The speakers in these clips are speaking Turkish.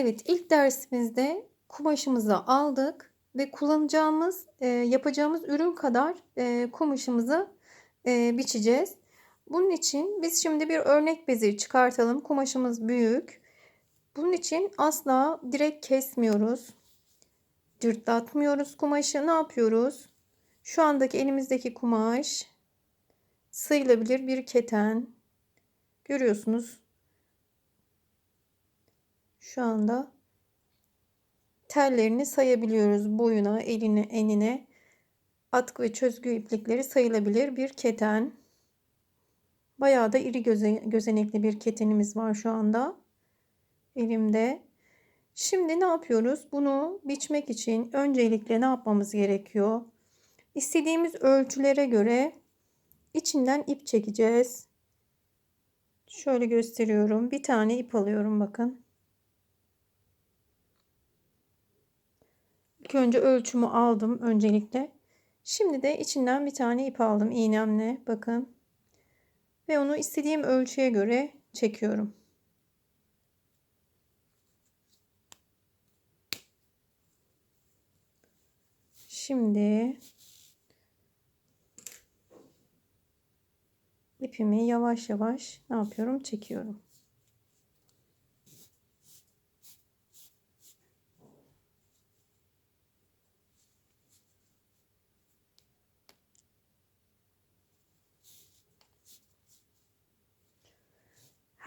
Evet ilk dersimizde kumaşımızı aldık ve kullanacağımız, e, yapacağımız ürün kadar e, kumaşımızı e, biçeceğiz. Bunun için biz şimdi bir örnek bezi çıkartalım. Kumaşımız büyük. Bunun için asla direkt kesmiyoruz. Cırtlatmıyoruz kumaşı. Ne yapıyoruz? Şu andaki elimizdeki kumaş sayılabilir bir keten. Görüyorsunuz. Şu anda tellerini sayabiliyoruz. Boyuna, eline, enine. Atkı ve çözgü iplikleri sayılabilir bir keten. Bayağı da iri göze, gözenekli bir ketenimiz var şu anda. Elimde. Şimdi ne yapıyoruz? Bunu biçmek için öncelikle ne yapmamız gerekiyor? İstediğimiz ölçülere göre içinden ip çekeceğiz. Şöyle gösteriyorum. Bir tane ip alıyorum bakın. İlk önce ölçümü aldım öncelikle. Şimdi de içinden bir tane ip aldım iğnemle. Bakın. Ve onu istediğim ölçüye göre çekiyorum. Şimdi ipimi yavaş yavaş ne yapıyorum? Çekiyorum.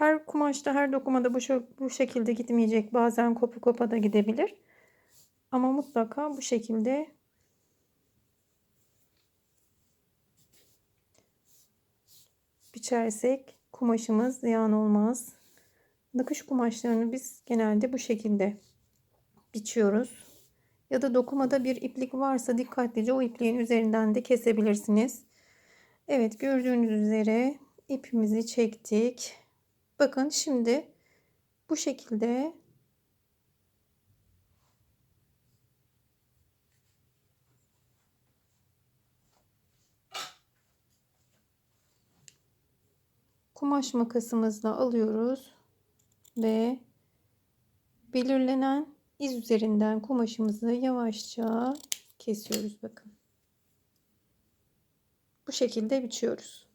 Her kumaşta, her dokumada bu, bu şekilde gitmeyecek. Bazen kopu kopa da gidebilir. Ama mutlaka bu şekilde biçersek kumaşımız ziyan olmaz. Nakış kumaşlarını biz genelde bu şekilde biçiyoruz. Ya da dokumada bir iplik varsa dikkatlice o ipliğin üzerinden de kesebilirsiniz. Evet gördüğünüz üzere ipimizi çektik. Bakın şimdi bu şekilde kumaş makasımızla alıyoruz ve belirlenen iz üzerinden kumaşımızı yavaşça kesiyoruz bakın. Bu şekilde biçiyoruz.